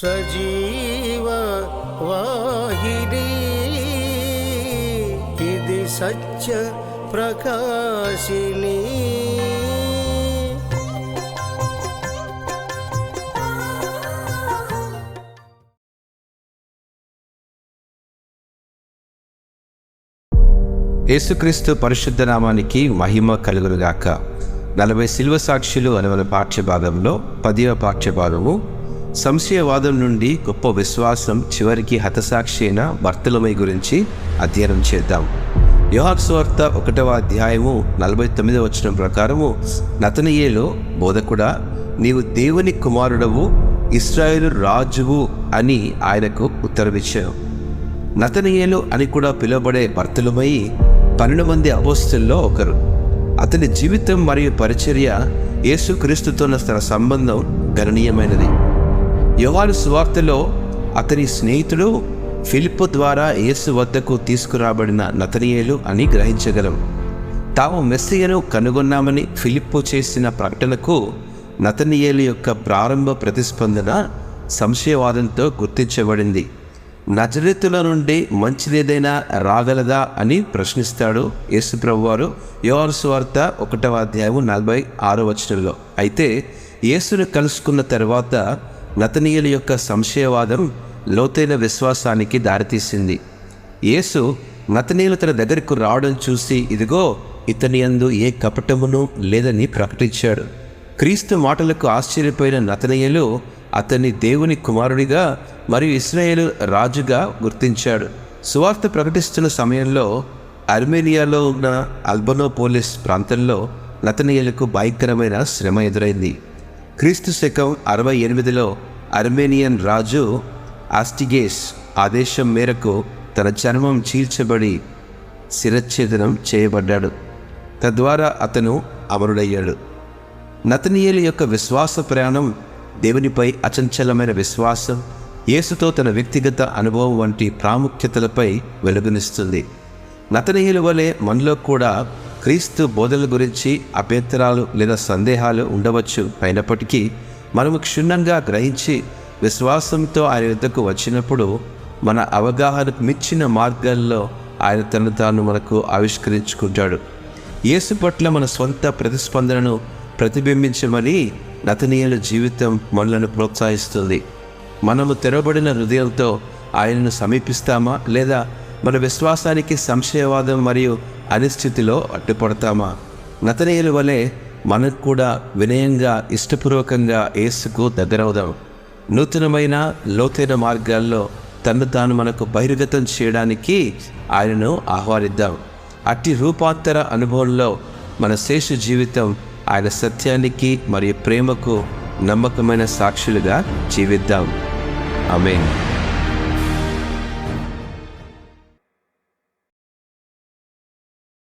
సజీవ వాహిని ఇది సత్య ప్రకాశిని యేసుక్రీస్తు పరిశుద్ధ నామానికి మహిమ కలుగునుగాక. నలభై శిల్వ సాక్షులు అనే మన పాఠ్యభాగంలో పదివ పాఠ్యభాగము సంశయవాదం నుండి గొప్ప విశ్వాసం చివరికి హతసాక్షి అయిన భర్తలమై గురించి అధ్యయనం చేద్దాం. యోహాక్ స్వార్త ఒకటవ అధ్యాయము నలభై తొమ్మిదవ వచనం ప్రకారము నతనయేలో బోధకుడా నీవు దేవుని కుమారుడవు ఇస్రాయేలు రాజువు అని ఆయనకు ఉత్తరమిచ్చాను. నతనియేలు అని కూడా పిలువబడే భర్తలమై పన్నెండు మంది అపోస్తుల్లో ఒకరు. అతని జీవితం మరియు పరిచర్య యేసుక్రీస్తుతో తన సంబంధం గణనీయమైనది. యోహాను సువార్తలో అతని స్నేహితుడు ఫిలిప్ ద్వారా యేసు వద్దకు తీసుకురాబడిన నతనియేలు అని గ్రహించగలం. తాము మెస్సియను కనుగొన్నామని ఫిలిప్పు చేసిన ప్రకటనకు నతనియేలు యొక్క ప్రారంభ ప్రతిస్పందన సంశయవాదంతో గుర్తించబడింది. నజరితుల నుండి మంచిదేదైనా రాగలదా అని ప్రశ్నిస్తాడు యేసుప్రభు వారు యోహాను సువార్త ఒకటవ అధ్యాయం నలభై ఆరో వచనంలో. అయితే యేసును కలుసుకున్న తర్వాత నతనీయుల యొక్క సంశయవాదం లోతైన విశ్వాసానికి దారితీసింది. యేసు నతనీయులు తన దగ్గరకు రావడం చూసి ఇదిగో ఇతని యందు ఏ కపటమును లేదని ప్రకటించాడు. క్రీస్తు మాటలకు ఆశ్చర్యపోయిన నతనీయులు అతన్ని దేవుని కుమారుడిగా మరియు ఇస్రాయేల్ రాజుగా గుర్తించాడు. సువార్త ప్రకటిస్తున్న సమయంలో అర్మేనియాలో ఉన్న అల్బనోపోలిస్ ప్రాంతంలో నతనీయులకు భయంకరమైన శ్రమ ఎదురైంది. క్రీస్తు శకం అరవై ఎనిమిదిలో అర్మేనియన్ రాజు ఆస్టిగేస్ ఆదేశం మేరకు తన చర్మం చీల్చబడి శిరచ్ఛేదనం చేయబడ్డాడు. తద్వారా అతను అమరుడయ్యాడు. నతనీయుల యొక్క విశ్వాస ప్రయాణం దేవునిపై అచంచలమైన విశ్వాసం యేసుతో తన వ్యక్తిగత అనుభవం వంటి ప్రాముఖ్యతలపై వెలుగునిస్తుంది. నతనీయుల వలె మనలో కూడా క్రీస్తు బోధల గురించి అభ్యంతరాలు లేదా సందేహాలు ఉండవచ్చు. అయినప్పటికీ మనము క్షుణ్ణంగా గ్రహించి విశ్వాసంతో ఆయన యుద్ధకు వచ్చినప్పుడు మన అవగాహనకు మించిన మార్గాల్లో ఆయన తను తాను మనకు ఆవిష్కరించుకుంటాడు. యేసు పట్ల మన సొంత ప్రతిస్పందనను ప్రతిబింబించమని నతనీయుల జీవితం మనలను ప్రోత్సహిస్తుంది. మనము తెరవబడిన హృదయంతో ఆయనను సమీపిస్తామా లేదా మన విశ్వాసానికి సంశయవాదం మరియు అనిశ్చితిలో అడ్డుపడతామా? నతనీయుల వలె మనకు కూడా వినయంగా ఇష్టపూర్వకంగా ఏసుకు దగ్గరవుదాం. నూతనమైన లోతైన మార్గాల్లో తను తాను మనకు బహిర్గతం చేయడానికి ఆయనను ఆహ్వానిద్దాం. అట్టి రూపాంతర అనుభవంలో మన శేష జీవితం ఆయన సత్యానికి మరియు ప్రేమకు నమ్మకమైన సాక్షులుగా జీవిద్దాం. ఆమేన్.